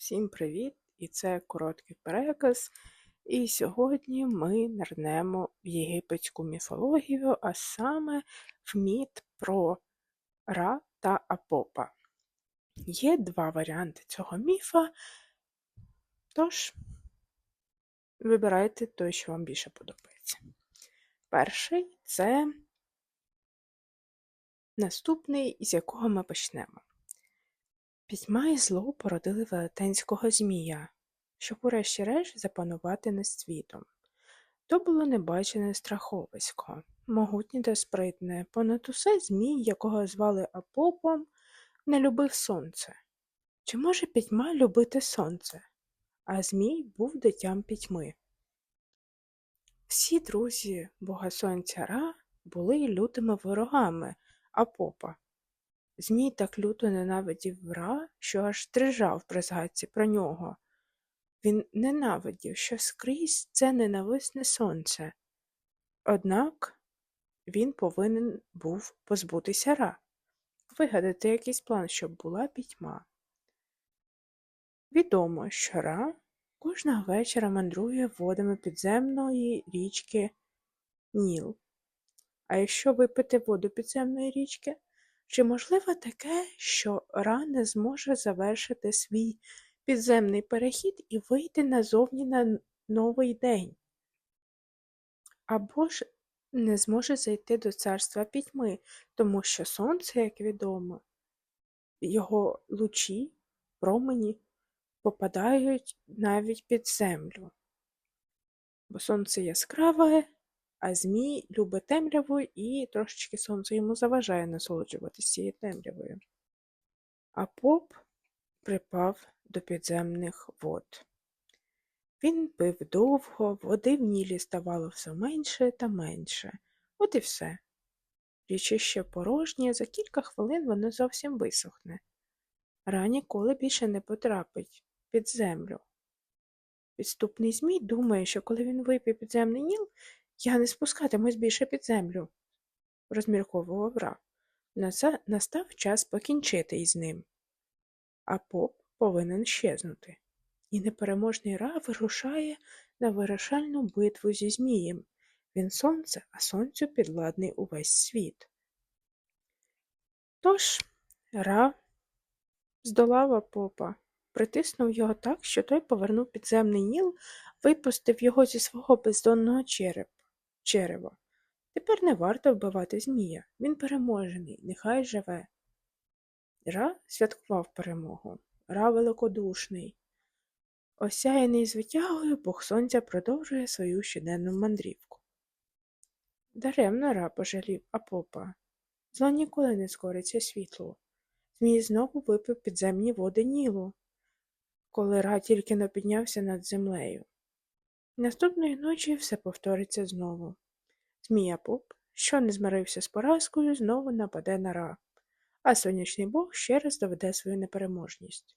Всім привіт! І це короткий переказ. І сьогодні ми нирнемо в єгипетську міфологію, а саме в міт про Ра та Апопа. Є два варіанти цього міфа, тож вибирайте той, що вам більше подобається. Перший це наступний, з якого ми почнемо. Пітьма і зло породили велетенського змія, щоб урешті-решт запанувати над світом. То було небачене страховисько, могутнє та спритне, понад усе змій, якого звали Апопом, не любив сонце. Чи може пітьма любити сонце? А змій був дитям пітьми. Всі друзі бога сонця Ра були лютими ворогами Апопа. Змій так люто ненавидів Ра, що аж дрижав при згадці про нього. Він ненавидів, що скрізь це ненависне сонце. Однак він повинен був позбутися Ра, вигадати якийсь план, щоб була пітьма. Відомо, що Ра кожного вечора мандрує водами підземної річки Ніл. А якщо випити воду підземної річки, чи можливо таке, що Ра не зможе завершити свій підземний перехід і вийти назовні на новий день? Або ж не зможе зайти до царства пітьми, тому що сонце, як відомо, його лучі, промені попадають навіть під землю. Бо сонце яскраве, а Змій любить темряву і трошечки сонце йому заважає насолоджуватися цією темрявою. А поп припав до підземних вод. Він пив довго, води в нілі ставало все менше та менше. От і все. Річище порожнє, за кілька хвилин воно зовсім висохне. Ра ніколи більше не потрапить під землю. Підступний Змій думає, що коли він вип'є підземний ніл, я не спускатимусь більше під землю, розмірковував Ра. Настав час покінчити із ним. А поп повинен щезнути. І непереможний Ра вирушає на вирішальну битву зі Змієм. Він сонце, а сонцю підладний увесь світ. Тож Ра здолав Апопа, притиснув його так, що той повернув підземний ніл, випустив його зі свого бездонного черепа черево. Тепер не варто вбивати Змія. Він переможений, нехай живе. Ра святкував перемогу. Ра великодушний. Осяяний звитягою, Бог сонця продовжує свою щоденну мандрівку. Даремно Ра пожалів Апопа. Зло ніколи не скориться світлу. Змій знову випив підземні води Нілу, коли Ра тільки не піднявся над землею. Наступної ночі все повториться знову. Змія Поп, що не змирився з поразкою, знову нападе на Ра, а сонячний бог ще раз доведе свою непереможність.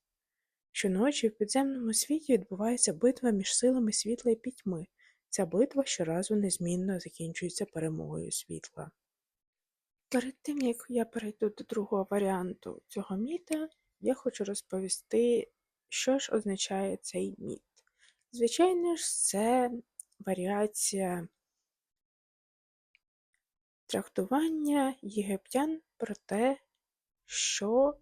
Щоночі в підземному світі відбувається битва між силами світла і пітьми. Ця битва щоразу незмінно закінчується перемогою світла. Перед тим, як я перейду до другого варіанту цього міта, я хочу розповісти, що ж означає цей міт. Звичайно ж, це варіація трактування єгиптян про те, що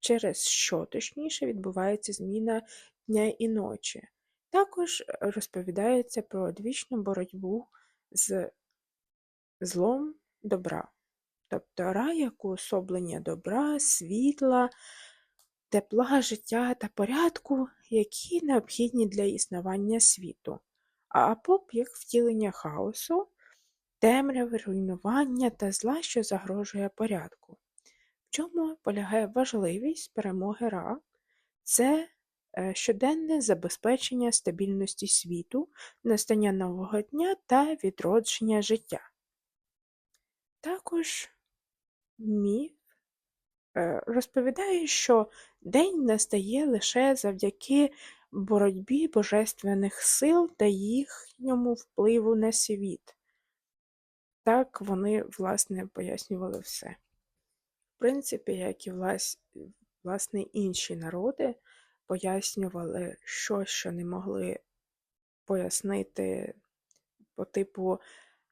через що точніше відбувається зміна дня і ночі. Також розповідається про одвічну боротьбу з злом добра, тобто рай як уособлення добра, світла, тепла, життя та порядку, які необхідні для існування світу, а апоп як втілення хаосу, темряви, руйнування та зла, що загрожує порядку. В чому полягає важливість перемоги Ра? Це е, щоденне забезпечення стабільності світу, настання нового дня та відродження життя. Також міф розповідає, що день настає лише завдяки боротьбі божественних сил та їхньому впливу на світ. Так вони, власне, пояснювали все. В принципі, як і власне інші народи, пояснювали щось, що не могли пояснити по типу,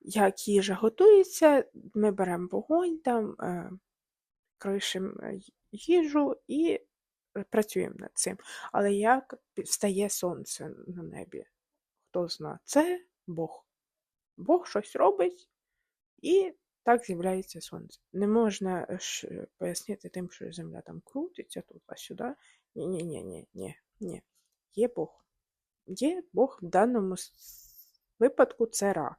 як їжа готується, ми беремо вогонь, там, е, кришимо е, їжу і працюємо над цим. Але як встає сонце на небі? Хто зна? Це Бог. Бог щось робить, і так з'являється сонце. Не можна е, ж е, пояснити тим, що земля там крутиться туди-сюди. Ні, ні, ні, ні, ні, ні. Є Бог. Є Бог в даному випадку це Ра.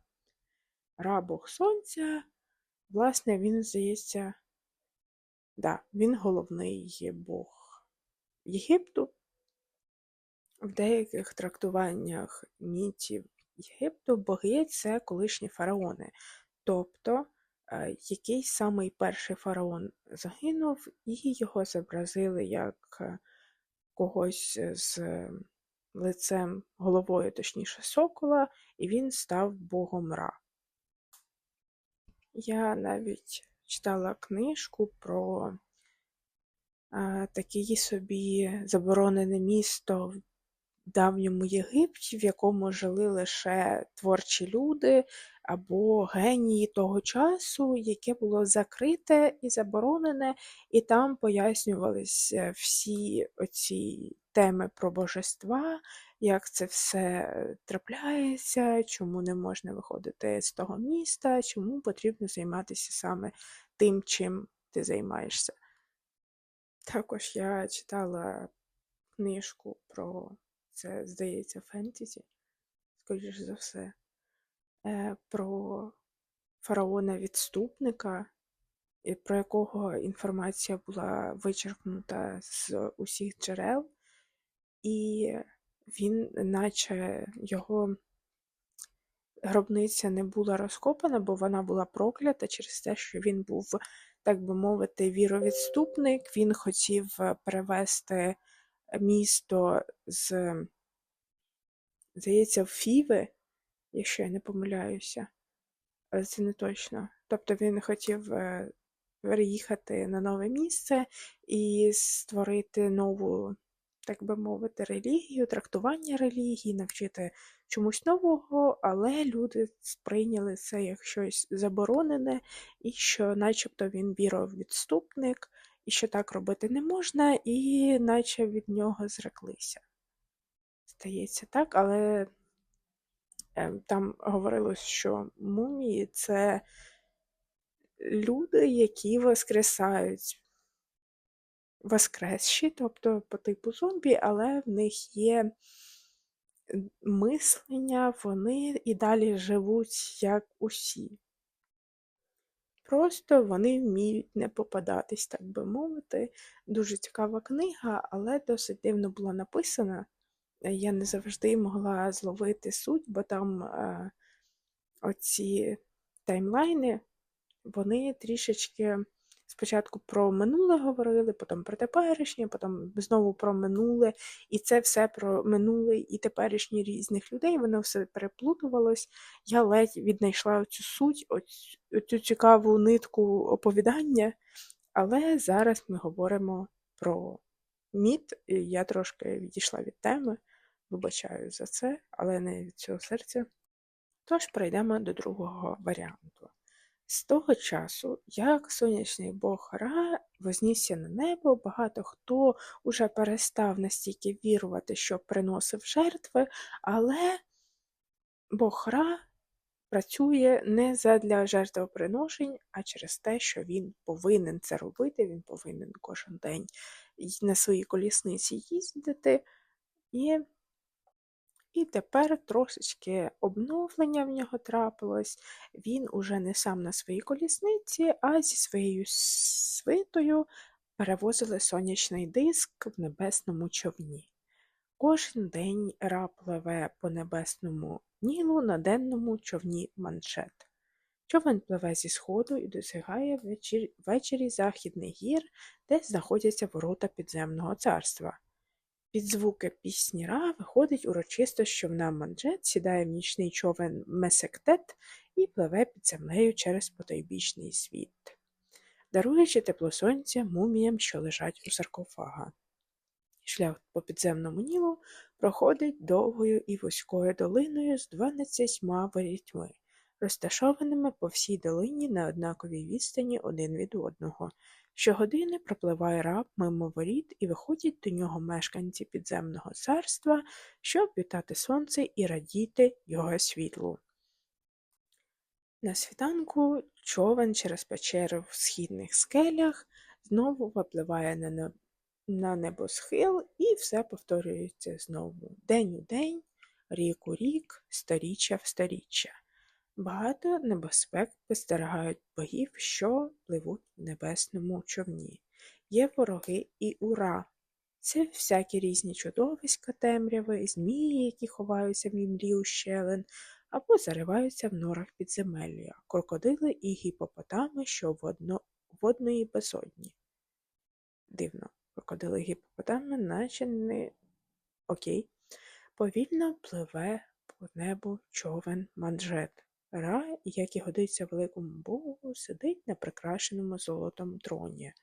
Ра Бог Сонця. Власне, він здається, да, він головний Бог Єгипту. В деяких трактуваннях мітів Єгипту боги це колишні фараони. Тобто е, якийсь самий перший фараон загинув, і його зобразили як е, когось з лицем, головою, точніше, сокола, і він став богом Ра. Я навіть читала книжку про а, таке собі заборонене місто в давньому Єгипті, в якому жили лише творчі люди або генії того часу, яке було закрите і заборонене, і там пояснювалися всі оці теми про божества, як це все трапляється, чому не можна виходити з того міста, чому потрібно займатися саме тим, чим ти займаєшся. Також я читала книжку про це, здається, фентезі, скоріш за все, е, про фараона-відступника, про якого інформація була вичерпнута з усіх джерел, і він, наче його гробниця не була розкопана, бо вона була проклята через те, що він був, так би мовити, віровідступник. Він хотів перевести місто з, здається, в Фіви, якщо я не помиляюся, але це не точно. Тобто він хотів е, переїхати на нове місце і створити нову, так би мовити, релігію, трактування релігії, навчити чомусь нового, але люди сприйняли це як щось заборонене, і що, начебто, він віровідступник, і що так робити не можна, і наче від нього зреклися. Стається так, але ем, там говорилось, що мумії це люди, які воскресають воскресші, тобто по типу зомбі, але в них є мислення, вони і далі живуть як усі. Просто вони вміють не попадатись, так би мовити. Дуже цікава книга, але досить дивно була написана. Я не завжди могла зловити суть, бо там е, оці таймлайни, вони трішечки Спочатку про минуле говорили, потім про теперішнє, потім знову про минуле, і це все про минуле і теперішнє різних людей, воно все переплутувалось. Я ледь віднайшла цю суть, оцю цікаву нитку оповідання, але зараз ми говоримо про міт, я трошки відійшла від теми, вибачаю за це, але не від цього серця. Тож перейдемо до другого варіанту. З того часу, як сонячний бог Ра вознісся на небо, багато хто уже перестав настільки вірувати, що приносив жертви, але бог Ра працює не задля жертвоприношень, а через те, що він повинен це робити, він повинен кожен день на своїй колісниці їздити. І і тепер трошечки обновлення в нього трапилось. Він уже не сам на своїй колісниці, а зі своєю свитою перевозили сонячний диск в небесному човні. Кожен день Ра пливе по небесному нілу на денному човні маншет. Човен пливе зі сходу і досягає ввечері, західних гір, де знаходяться ворота підземного царства. Під звуки пісні Ра виходить урочисто, що човна манджет сідає в нічний човен Месектет і пливе під землею через потойбічний світ, даруючи тепло сонця муміям, що лежать у саркофага. Шлях по підземному Нілу проходить довгою і вузькою долиною з дванадцятьма ворітьми, розташованими по всій долині на однаковій відстані один від одного. Щогодини пропливає раб мимо воріт і виходять до нього мешканці підземного царства, щоб вітати сонце і радіти його світлу. На світанку човен через печери в східних скелях знову випливає на, на небосхил, і все повторюється знову. День у день, рік у рік, сторіччя в сторіччя. Багато небезпек вистерігають богів, що пливуть в небесному човні. Є вороги і ура. Це всякі різні чудовиська темряви, змії, які ховаються в імлі ущелин, або зариваються в норах підземелля, крокодили і гіпопотами, що водно, водної безодні. Дивно, крокодили гіпопотами, наче не окей. Повільно пливе по небу човен манжет. Ра, як і годиться великому богу, сидить на прикрашеному золотом троні.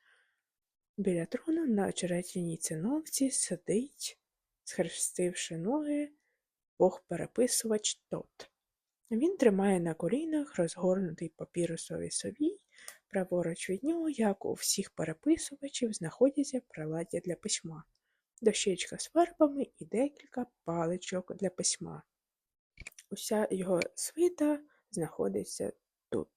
Біля трону на очеретяній циновці сидить, схрестивши ноги, бог-переписувач тот. Він тримає на колінах розгорнутий папірусовий совій, праворуч від нього, як у всіх переписувачів, знаходяться приладдя для письма, дощечка з фарбами і декілька паличок для письма. Уся його свита знаходиться тут.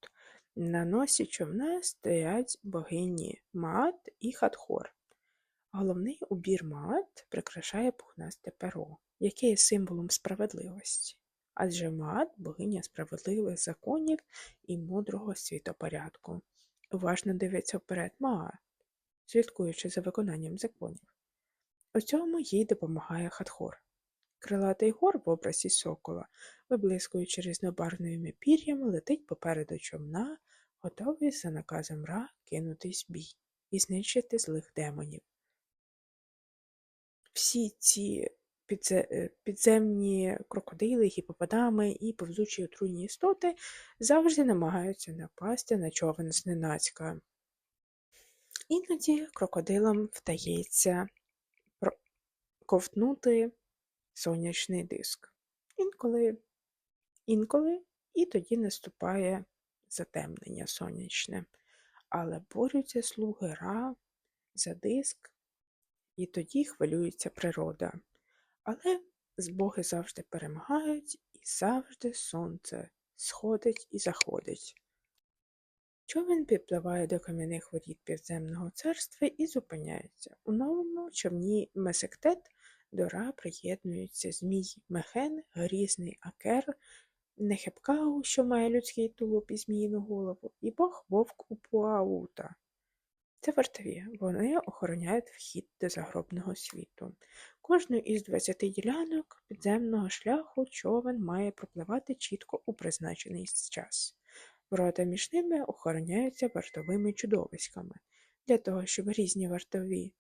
На носі човна стоять богині Маат і Хатхор. Головний убір Маат прикрашає пухнасте перо, яке є символом справедливості. Адже Маат богиня справедливих законів і мудрого світопорядку. Уважно дивиться вперед Маат, слідкуючи за виконанням законів. У цьому їй допомагає Хатхор. Крилатий гор в образі сокола, виблискуючи різнобарвними пір'ями, летить попереду човна, готовий за наказом Ра кинутись бій і знищити злих демонів. Всі ці е, підземні крокодили, гіпопотами і повзучі отруйні істоти завжди намагаються напасти на човен зненацька. Іноді крокодилам вдається ковтнути сонячний диск. Інколи, інколи і тоді наступає затемнення сонячне. Але борються слуги Ра за диск, і тоді хвилюється природа. Але з боги завжди перемагають, і завжди сонце сходить і заходить. Човен підпливає до кам'яних воріт підземного царства і зупиняється. У новому човні Месектет до Ра приєднуються змій Мехен, грізний Акер, Нехепкау, що має людський тулуб і зміїну голову, і бог вовк Упуаута. Це вартові, вони охороняють вхід до загробного світу. Кожну із 20 ділянок підземного шляху човен має пропливати чітко у призначений час. Ворота між ними охороняються вартовими чудовиськами. Для того, щоб різні вартові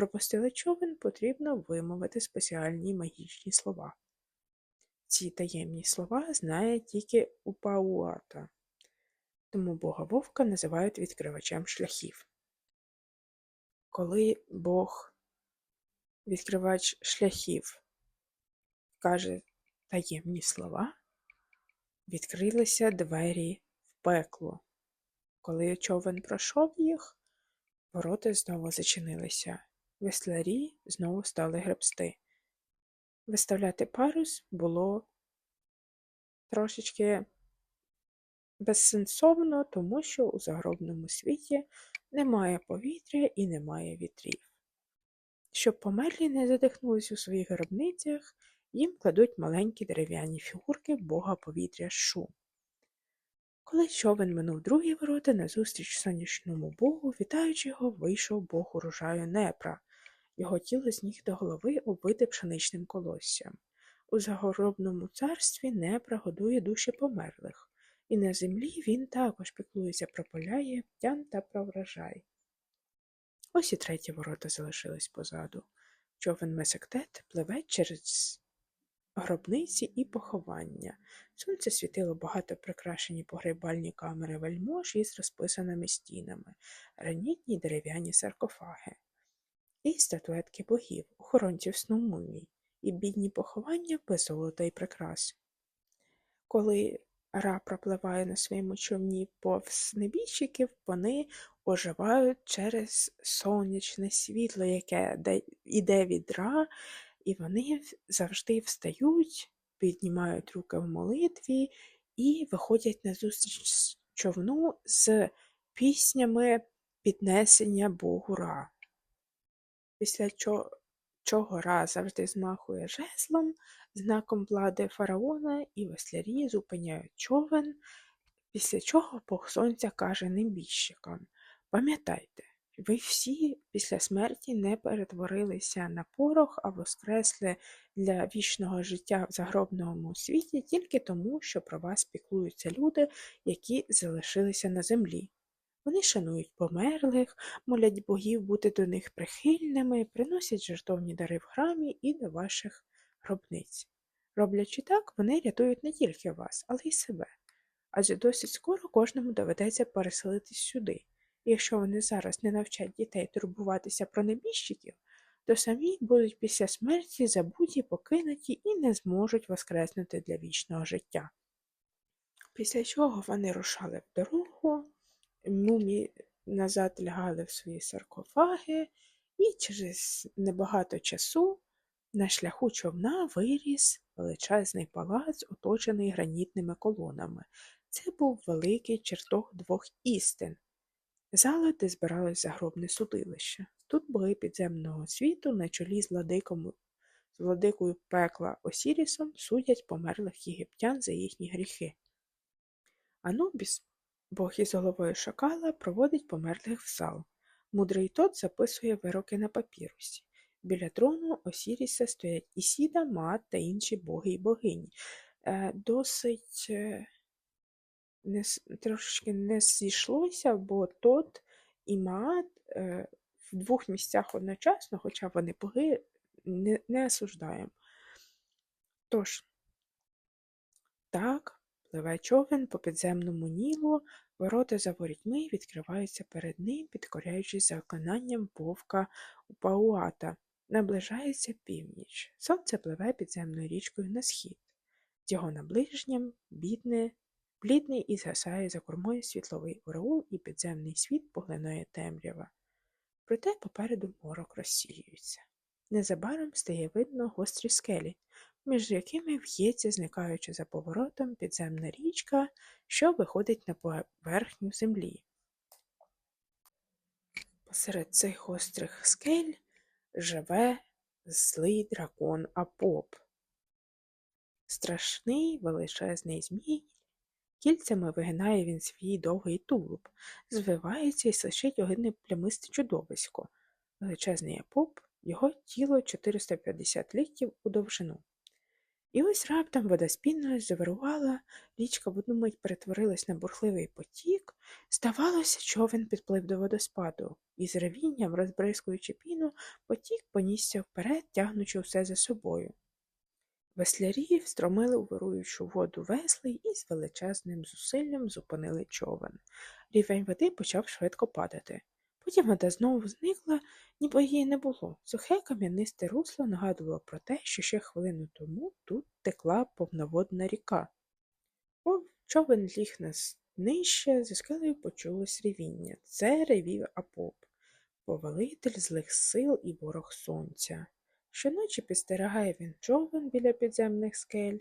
пропустили човен, потрібно вимовити спеціальні магічні слова. Ці таємні слова знає тільки Упауата, тому бога вовка називають відкривачем шляхів. Коли Бог, відкривач шляхів, каже таємні слова, відкрилися двері в пекло. Коли човен пройшов їх, ворота знову зачинилися. Веслярі знову стали гребсти. Виставляти парус було трошечки безсенсовно, тому що у загробному світі немає повітря і немає вітрів. Щоб померлі не задихнулись у своїх гробницях, їм кладуть маленькі дерев'яні фігурки бога повітря Шу. Коли човен минув другі ворота, назустріч сонячному богу, вітаючи його, вийшов бог урожаю Непра. Його тіло з ніг до голови обвите пшеничним колоссям. У загробному царстві Непра годує душі померлих, і на землі він також піклується про поля, єптян та про врожай. Ось і треті ворота залишились позаду. Човен Месектет пливе через гробниці і поховання. Сонце світило багато прикрашені погребальні камери вельмож із розписаними стінами, гранітні дерев'яні саркофаги. І статуетки богів, охоронців сну мумій, і бідні поховання без золота і прикрас. Коли Ра пропливає на своєму човні повз небіжчиків, вони оживають через сонячне світло, яке де- іде від Ра, і вони завжди встають, піднімають руки в молитві і виходять на зустріч човну з піснями піднесення Богу Ра. Після чого, Ра завжди змахує жезлом, знаком влади фараона, і веслярі зупиняють човен, після чого Бог Сонця каже небіжчикам Пам'ятайте, ви всі після смерті не перетворилися на порох, а воскресли для вічного життя в загробному світі тільки тому, що про вас піклуються люди, які залишилися на землі. Вони шанують померлих, молять богів бути до них прихильними, приносять жертовні дари в храмі і до ваших гробниць. Роблячи так, вони рятують не тільки вас, але й себе. Адже досить скоро кожному доведеться переселитись сюди. І якщо вони зараз не навчать дітей турбуватися про небіжчиків, то самі будуть після смерті забуті, покинуті і не зможуть воскреснути для вічного життя. Після чого вони рушали в дорогу, мумії назад лягали в свої саркофаги, і через небагато часу на шляху човна виріс величезний палац, оточений гранітними колонами. Це був великий чертог двох істин. Зала, де збиралось загробне судилище. Тут боги підземного світу на чолі з владиком з владикою пекла Осірісом судять померлих єгиптян за їхні гріхи. Анубіс, бог із головою шакала, проводить померлих в зал. Мудрий тот записує вироки на папірусі. Біля трону Осіріса стоять Ісіда, Маат та інші боги і богині. Е, Досить е, не, трошечки не зійшлося, бо тот і Маат е, в двох місцях одночасно, хоча вони боги, не, не осуждаємо. Тож, так, пливе човен по підземному нілу, ворота за ворітьми відкриваються перед ним, підкоряючись заклинанням вовка Упауата. Наближається північ. Сонце пливе підземною річкою на схід. З його наближенням бідне, блідний і згасає за кормою світловий ореол, і підземний світ поглинає темрява. Проте попереду морок розсіюється. Незабаром стає видно гострі скелі, між якими в'ється, зникаючи за поворотом, підземна річка, що виходить на поверхню землі. Посеред цих гострих скель живе злий дракон Апоп. Страшний величезний змій. Кільцями вигинає він свій довгий тулуб, звивається і сичить огидне плямисте чудовисько. Величезний Апоп, його тіло 450 ліктів у довжину. І ось раптом вода спінною завирувала, річка в одну мить перетворилась на бурхливий потік. Здавалося, човен підплив до водоспаду, і з ревінням, розбризкуючи піну, потік понісся вперед, тягнучи все за собою. Веслярі встромили у вируючу воду весли і з величезним зусиллям зупинили човен. Рівень води почав швидко падати. Потім вода знову зникла, ніби її не було. Сухе кам'янисте русло нагадувало про те, що ще хвилину тому тут текла повноводна ріка. О, човен ліг на нижче, за скелею почулось ревіння. Це ревів Апоп, повелитель злих сил і ворог сонця. Щоночі підстерігає він човен біля підземних скель.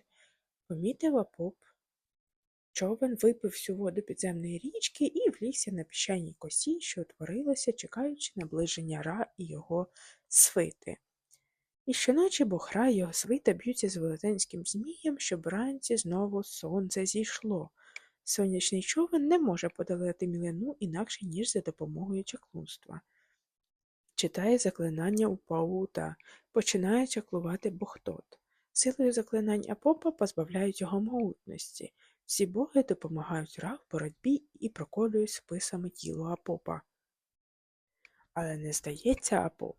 Помітив Апоп. Човен випив всю воду підземної річки і влігся на піщаній косі, що утворилася, чекаючи наближення Ра і його свити. І щоночі бог Ра і його свита б'ються з велетенським змієм, щоб вранці знову сонце зійшло. Сонячний човен не може подолати мілину інакше, ніж за допомогою чаклунства. Читає заклинання у Паута, починає чаклувати Бохтот. Силою заклинань Апопа позбавляють його могутності. Всі боги допомагають Ра в боротьбі і проколюють списами тіло Апопа. Але не здається Апоп.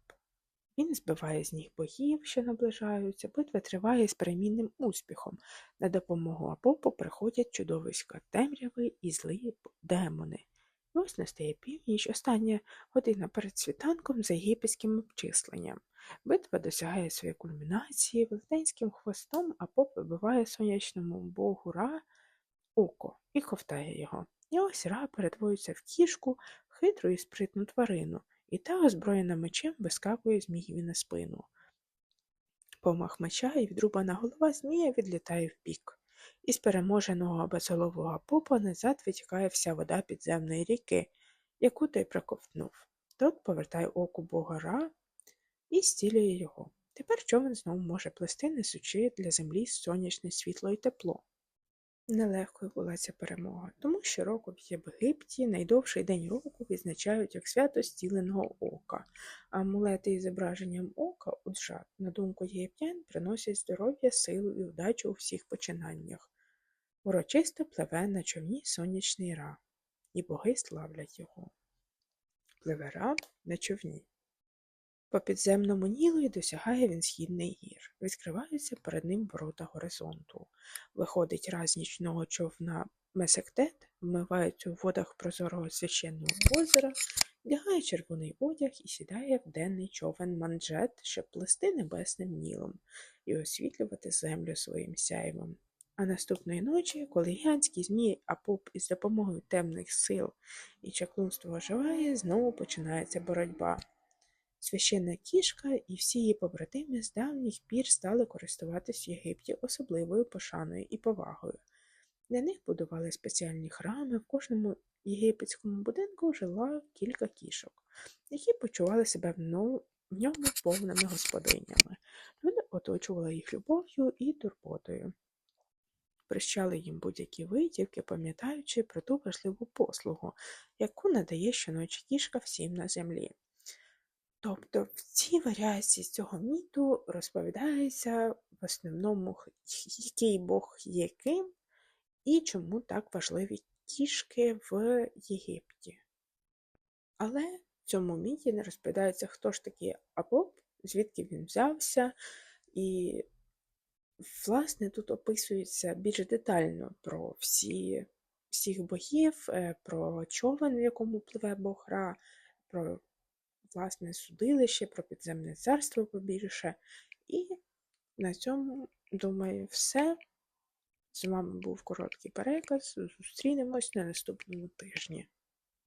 Він збиває з ніг богів, що наближаються, битва триває з перемінним успіхом. На допомогу Апопу приходять чудовиська темряви і злі демони. І ось настає північ, остання година перед світанком за єгипетським обчисленням. Битва досягає своєї кульмінації велетенським хвостом, а поп вибиває сонячному богу Ра око і ковтає його. І ось Ра перетворюється в кішку, хитру і спритну тварину, і та, озброєна мечем, вискакує змієві на спину. Помах меча і відрубана голова змія відлітає вбік. Із переможеного безголового попа назад витікає вся вода підземної ріки, яку той проковтнув. Тот повертає оку бога Ра і зцілює його. Тепер човен знову може плести, несучи для землі сонячне світло і тепло. Нелегкою була ця перемога, тому що року в Єгипті найдовший день року відзначають як свято зціленого ока, амулети із зображенням ока уджат, на думку єгиптян, приносять здоров'я, силу і удачу у всіх починаннях. Урочисто пливе на човні сонячний ра, і боги славлять його. Пливе ра на човні. По підземному нілу досягає він східний гір. Відкриваються перед ним ворота горизонту. Виходить раз нічного човна Месектет, вмивається у водах прозорого священного озера, вдягає червоний одяг і сідає в денний човен манджет, щоб плести небесним нілом і освітлювати землю своїм сяйвом. А наступної ночі, коли гігантський змій Апоп із допомогою темних сил і чаклунства оживає, знову починається боротьба. Священна кішка і всі її побратими з давніх пір стали користуватись в Єгипті особливою пошаною і повагою. Для них будували спеціальні храми, в кожному єгипетському будинку жила кілька кішок, які почували себе в ньому повними господинями. Люди оточували їх любов'ю і турботою. Прищали їм будь-які витівки, пам'ятаючи про ту важливу послугу, яку надає щоночі кішка всім на землі. Тобто в цій варіації цього міту розповідається в основному, який Бог є ким і чому так важливі кішки в Єгипті. Але в цьому міті не розповідається, хто ж такий Апоп, звідки він взявся, і, власне, тут описується більш детально про всі, всіх богів, е, про човен, в якому пливе Бог Ра, про власне судилище, про підземне царство побільше. І на цьому, думаю, все. З вами був короткий переказ. Зустрінемось на наступному тижні.